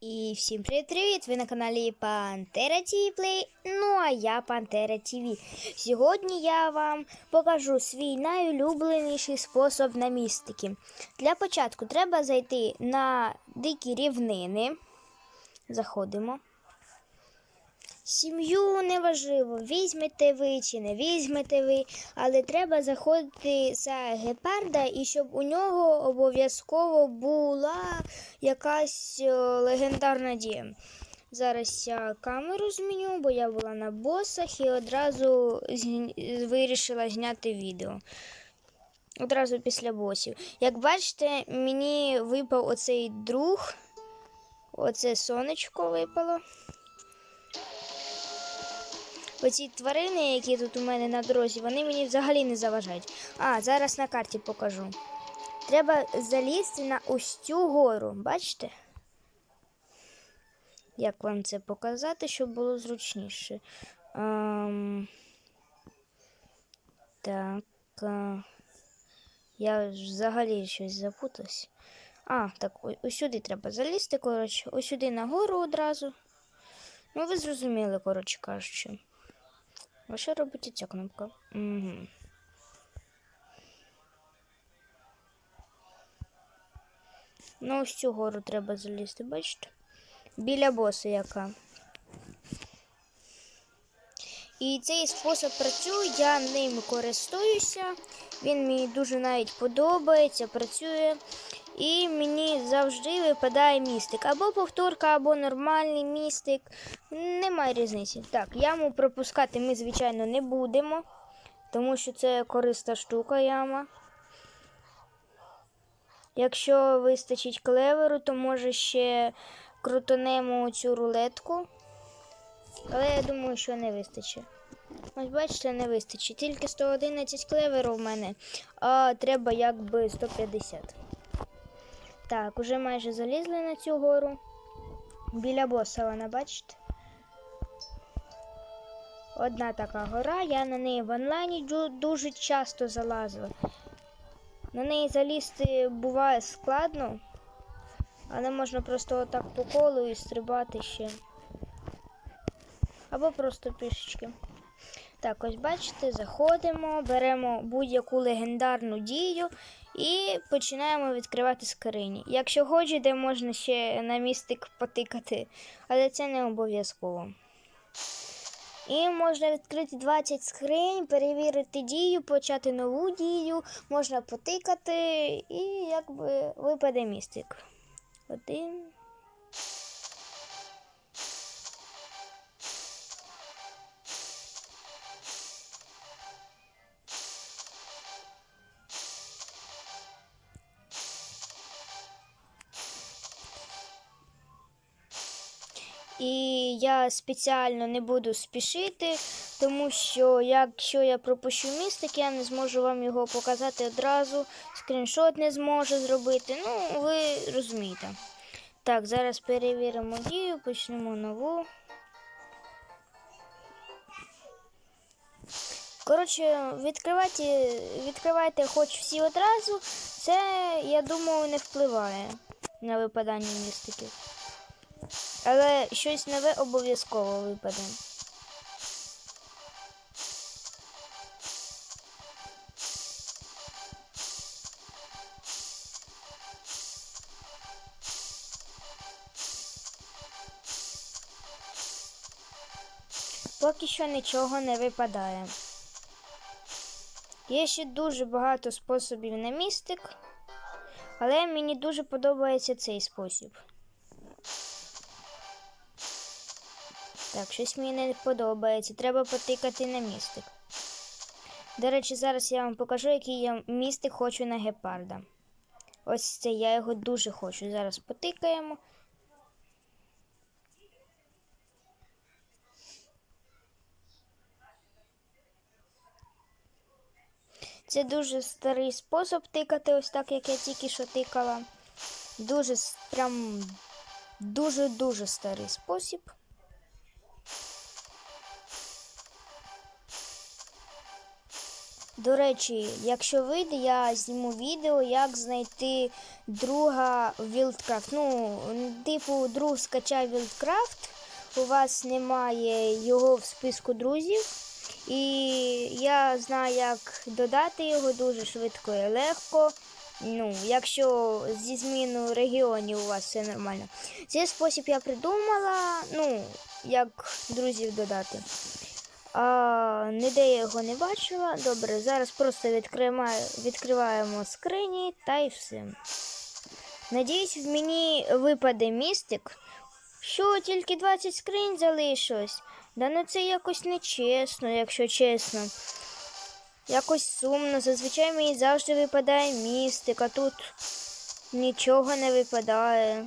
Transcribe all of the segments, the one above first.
І всім привіт-привіт! Ви на каналі Пантера Твіплей. Ну а я Пантера ТВ. Сьогодні я вам покажу свій найулюбленіший спосіб на містики. Для початку треба зайти на дикі рівнини. Заходимо. Сім'ю неважливо, візьмете ви чи не візьмете ви, але треба заходити за гепарда і щоб у нього обов'язково була якась е, легендарна дія. Зараз я камеру зміню, бо я була на босах і одразу вирішила зняти відео. Одразу після босів. Як бачите, мені випав оцей друг. Оце сонечко випало. Оці тварини, які тут у мене на дорозі, вони мені взагалі не заважають. А, зараз на карті покажу. Треба залізти на ось цю гору, бачите? Як вам це показати, щоб було зручніше? Ем... Так. е, Я взагалі щось запутався. А, так, ось сюди треба залізти, коротше, ось сюди на гору одразу. Ну, ви зрозуміли, коротше кажучи. А що робить ця кнопка? Угу. Ну, ось цю гору треба залізти, бачите? Біля боса яка. І цей спосіб працює, я ним користуюся. Він мені дуже навіть подобається, працює. І мені завжди випадає містик. Або повторка, або нормальний містик. Немає різниці. Так, яму пропускати ми, звичайно, не будемо, тому що це корисна штука яма. Якщо вистачить клеверу, то може ще крутанемо цю рулетку. Але я думаю, що не вистачить. Ось бачите, не вистачить. Тільки 111 клеверу в мене, а треба якби 150. Так, уже майже залізли на цю гору. Біля боса вона, бачите? Одна така гора, я на неї в онлайні дуже часто залазила. На неї залізти буває складно, але можна просто отак по колу і стрибати ще. Або просто пішечки. Так, ось бачите, заходимо, беремо будь-яку легендарну дію і починаємо відкривати скрині. Якщо хочете, можна ще на містик потикати, але це не обов'язково. І можна відкрити 20 скринь, перевірити дію, почати нову дію, можна потикати і якби випаде містик. Один. І я спеціально не буду спішити, тому що якщо я пропущу містик, я не зможу вам його показати одразу. Скріншот не зможу зробити. Ну, ви розумієте. Так, зараз перевіримо дію, почнемо нову. Коротше, відкривайте, відкривайте хоч всі одразу. Це, я думаю, не впливає на випадання містиків. Але щось нове обов'язково випаде. Поки що нічого не випадає. Є ще дуже багато способів на містик, але мені дуже подобається цей спосіб. Так, щось мені не подобається. Треба потикати на містик. До речі, зараз я вам покажу, який я містик хочу на гепарда. Ось це я його дуже хочу. Зараз потикаємо. Це дуже старий спосіб тикати, ось так, як я тільки що тикала. Дуже прям дуже-дуже старий спосіб. До речі, якщо вийде, я зніму відео, як знайти друга в Wildcraft. Ну, типу, друг скачав Wildcraft, у вас немає його в списку друзів. І я знаю, як додати його дуже швидко і легко. Ну, якщо зі зміною регіонів у вас все нормально. Цей спосіб я придумала, ну, як друзів додати. А, ніде я його не бачила. Добре, зараз просто відкриємо, відкриваємо скрині та й все. Надіюсь, в мені випаде містик. Що, тільки 20 скринь залишилось? Да ну це якось нечесно, якщо чесно. Якось сумно. Зазвичай мені завжди випадає містик, а тут нічого не випадає.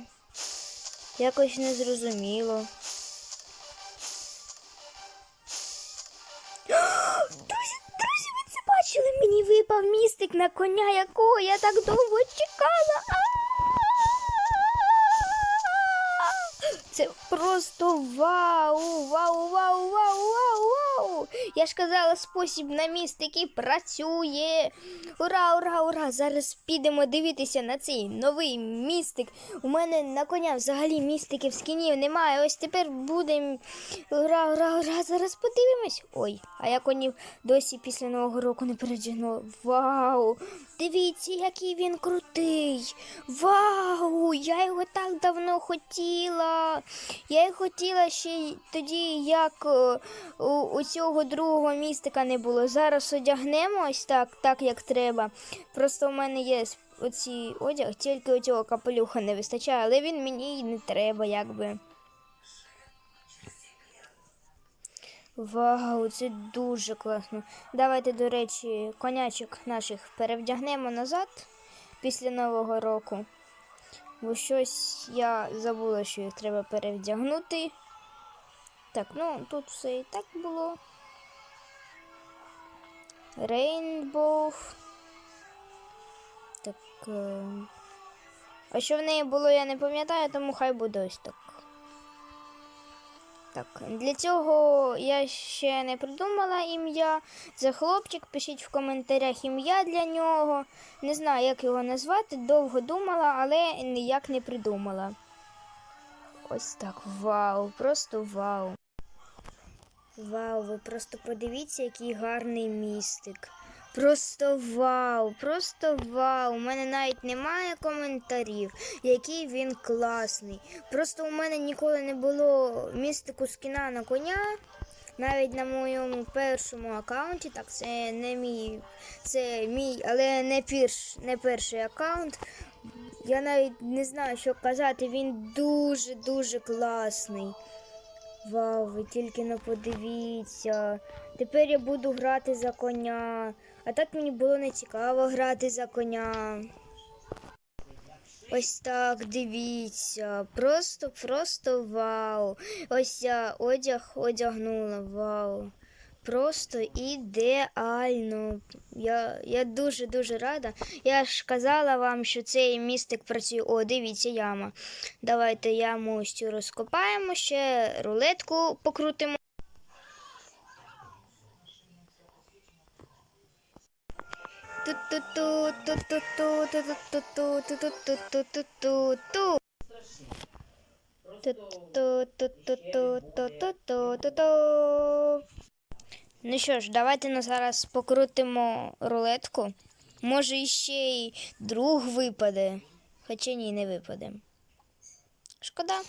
Якось незрозуміло. Випав містик на коня, якого я так довго чекала. Це просто вау, вау, вау, вау, вау, вау. Я ж казала, спосіб на містики працює. Ура, ура, ура! Зараз підемо дивитися на цей новий містик. У мене на коня взагалі містиків скінів немає. Ось тепер будемо. Ура, ура, ура! Зараз подивимось. Ой, а я конів досі після нового року не переджено. Вау! Дивіться, який він крутий. Вау! Я його так давно хотіла. Я його хотіла ще тоді, як е, у, у цього другого містика не було. Зараз одягнемо ось так, так як треба. Просто у мене є оці одяг, тільки у цього капелюха не вистачає, але він мені й не треба, якби. Вау, це дуже класно. Давайте, до речі, конячок наших перевдягнемо назад після Нового року. Бо щось я забула, що їх треба перевдягнути. Так, ну тут все і так було. Рейнбоу. Так. Е... А що в неї було, я не пам'ятаю, тому хай буде ось так. Так, для цього я ще не придумала ім'я. Це хлопчик, пишіть в коментарях ім'я для нього. Не знаю, як його назвати, довго думала, але ніяк не придумала. Ось так, вау, просто вау. Вау, ви просто подивіться, який гарний містик. Просто вау, просто вау. У мене навіть немає коментарів, який він класний. Просто у мене ніколи не було містику скіна на коня. Навіть на моєму першому аккаунті, так, це не мій, це мій, але не, перш, не перший аккаунт. Я навіть не знаю, що казати, він дуже-дуже класний. Вау, ви тільки не подивіться. Тепер я буду грати за коня. А так мені було не цікаво грати за коня. Ось так, дивіться. Просто, просто вау. Ось я одяг одягнула. Вау. Просто ідеально. Я, я дуже-дуже рада. Я ж казала вам, що цей містик працює. О, дивіться, яма. Давайте яму ось цю розкопаємо, ще рулетку покрутимо. Ту-ту-ту-ту-ту-ту-ту-ту-ту-ту-ту-ту-ту-ту. Ту-ту-ту-ту-ту-ту-ту-ту. Ну що ж, давайте ну, зараз покрутимо рулетку. Може, іще й друг випаде. Хоча ні, не випаде. Шкода.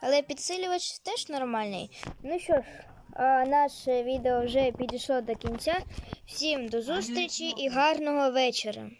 Але підсилювач теж нормальний. Ну що ж, а наше відео вже підійшло до кінця. Всім до зустрічі і гарного вечора.